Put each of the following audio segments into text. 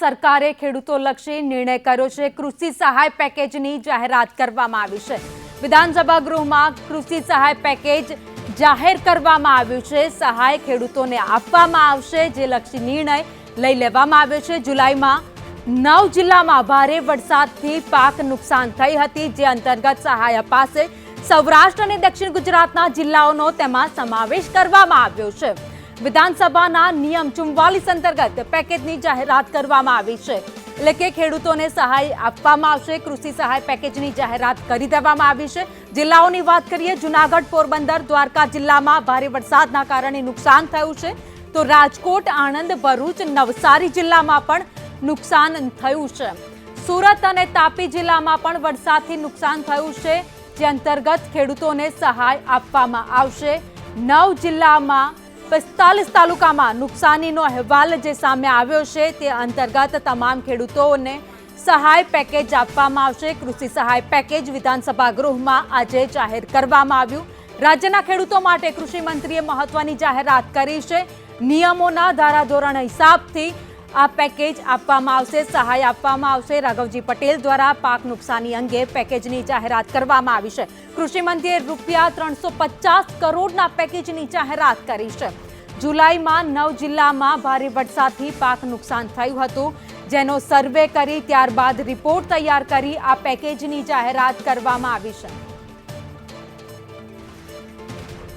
સરકારે ખેડૂતો લક્ષી નિર્ણય કર્યો છે. કૃષિ સહાય પેકેજની જાહેરાત કરવામાં આવી છે. વિધાનસભા ગૃહમાં કૃષિ સહાય પેકેજ જાહેર કરવામાં આવ્યું છે. સહાય ખેડૂતોને આપવામાં આવશે, જે લક્ષી નિર્ણય લઈ લેવામાં આવ્યો છે. જુલાઈમાં નવ જિલ્લામાં ભારે વરસાદથી પાક નુકસાન થઈ હતી, જે અંતર્ગત સહાય અપાશે. સૌરાષ્ટ્ર અને દક્ષિણ ગુજરાતના જિલ્લાઓનો તેમાં સમાવેશ કરવામાં આવ્યો છે. વિધાનસભાના નિયમ ચુમ્વાલીસ અંતર્ગત પેકેજની જાહેરાત કરવામાં આવી છે. એટલે કે ખેડૂતોને સહાય આપવામાં આવશે, કૃષિ સહાય પેકેજની જાહેરાત કરી દેવામાં આવી છે. જિલ્લાઓની વાત કરીએ, જુનાગઢ પોરબંદર દ્વારકા જિલ્લામાં ભારે વરસાદના કારણે નુકસાન થયું છે. તો રાજકોટ, આણંદ, ભરૂચ, નવસારી જિલ્લામાં પણ નુકસાન થયું છે. સુરત અને તાપી જિલ્લામાં પણ વરસાદથી નુકસાન થયું છે. જે અંતર્ગત ખેડૂતોને સહાય આપવામાં આવશે. નવ જિલ્લામાં પિસ્તાલીસ તાલુકામાં નુકસાનીનો અહેવાલ જે સામે આવ્યો છે તે અંતર્ગત તમામ ખેડૂતોને સહાય પેકેજ આપવામાં આવશે. કૃષિ સહાય પેકેજ વિધાનસભા ગૃહમાં આજે જાહેર કરવામાં આવ્યું. રાજ્યના ખેડૂતો માટે કૃષિ મંત્રીએ મહત્વની જાહેરાત કરી છે. નિયમોના ધારાધોરણ હિસાબથી આ પેકેજ આપવામાં આવશે, સહાય આપવામાં આવશે. રાઘવજી પટેલ દ્વારા પાક નુકસાની અંગે પેકેજની જાહેરાત કરવામાં આવી છે. કૃષિ મંત્રીએ રૂપિયા ત્રણસો પચાસ કરોડના પેકેજની જાહેરાત કરી છે. જુલાઈમાં નવ જિલ્લામાં ભારે વરસાદથી પાક નુકસાન થયું હતું. જેનો સર્વે કરી ત્યારબાદ રિપોર્ટ તૈયાર કરી આ પેકેજની જાહેરાત કરવામાં આવી છે.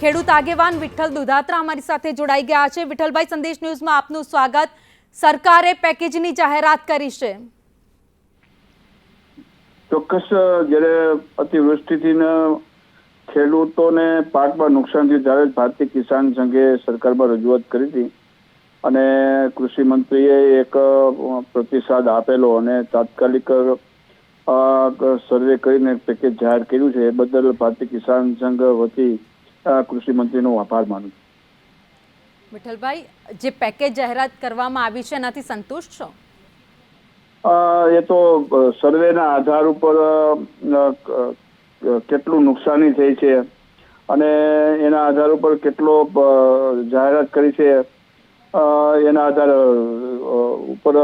ખેડૂત આગેવાન વિઠ્ઠલ દુધાત્રા અમારી સાથે જોડાઈ ગયા છે. વિઠ્ઠલભાઈ, સંદેશ ન્યૂઝમાં આપનું સ્વાગત. સરકારે પેકેજની જાહેરાત કરી છે. ચોક્કસ જ્યારે અતિવૃષ્ટિથી ખેડૂતોને પાકમાં નુકસાન થયું ત્યારે ભારતીય કિસાન સંઘે સરકારમાં રજૂઆત કરી હતી. અને કૃષિ મંત્રીએ એક પ્રતિસાદ આપેલો અને તાત્કાલિક સર્વે કરીને પેકેજ જાહેર કર્યું છે. એ બદલ ભારતીય કિસાન સંઘ વતી કૃષિ મંત્રીનો આભાર માનું છું. વિઠ્ઠલભાઈ, જે પેકેજ જાહેરાત કરવામાં આવી છે, એનાથી સંતુષ્ટ છો? એ તો સર્વેના આધાર ઉપર કેટલું નુકસાની થઈ છે અને એના આધાર ઉપર કેટલો જાહેરાત કરી છે એના આધાર ઉપર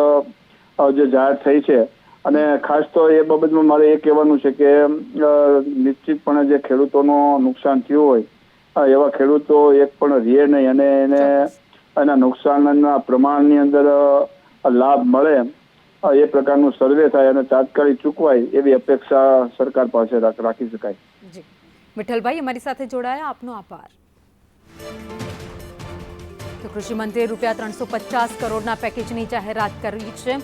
જે જાહેર થઈ છે. અને ખાસ તો એ બાબતમાં મારે એ કહેવાનું છે કે નિશ્ચિતપણે જે ખેડૂતોનો નુકસાન થયું હોય એવા ખેડૂતો એક પણ રહે નહીં અને એને એના નુકસાનના પ્રમાણની અંદર લાભ મળે એ પ્રકારનું સર્વે થાય અને તાત્કાલિક ચૂકવાય એવી અપેક્ષા સરકાર પાસે રાખી શકાય. જી. વિઠ્ઠલભાઈ અમારી સાથે જોડાયા. આપનો આભાર. તો કૃષિ મંત્રીએ રૂપિયા ત્રણસો પચાસ કરોડના પેકેજની જાહેરાત કરી છે.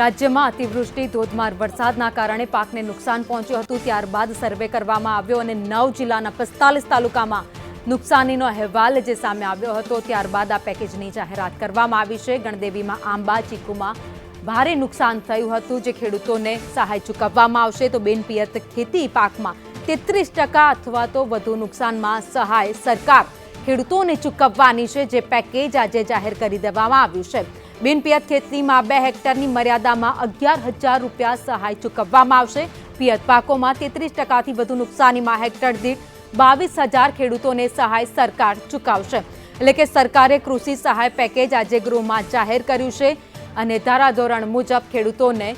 રાજ્યમાં અતિવૃષ્ટિ ધોધમાર વરસાદના કારણે પાકને નુકસાન પહોંચ્યું હતું. ત્યારબાદ સર્વે કરવામાં આવ્યો અને નવ જિલ્લાના પિસ્તાલીસ તાલુકામાં નુકસાનીનો અહેવાલ જે સામે આવ્યો હતો, ત્યારબાદ આ પેકેજની જાહેરાત કરવામાં આવી છે. ગણદેવીમાં આંબા, ચીકુમાં ભારે નુકસાન થયું હતું, જે ખેડૂતોને સહાય ચૂકવવામાં આવશે. તો બિનપિયત ખેતી પાકમાં તેત્રીસ ટકા અથવા તો વધુ નુકસાનમાં સહાય સરકાર ખેડૂતોને ચૂકવવાની છે, જે પેકેજ આજે જાહેર કરી દેવામાં આવ્યું છે. બિનપિયત ખેતીમાં બે હેક્ટરની મર્યાદામાં અગિયાર હજાર રૂપિયા સહાય ચૂકવવામાં આવશે. પિયત પાકોમાં તેત્રીસ ટકાથી વધુ નુકસાનીમાં હેક્ટર દીઠ બાવીસ હજાર ખેડૂતોને સહાય સરકાર ચૂકવશે. એટલે કે સરકારે કૃષિ સહાય પેકેજ આજે ગૃહમાં જાહેર કર્યું છે અને ધારાધોરણ મુજબ ખેડૂતોને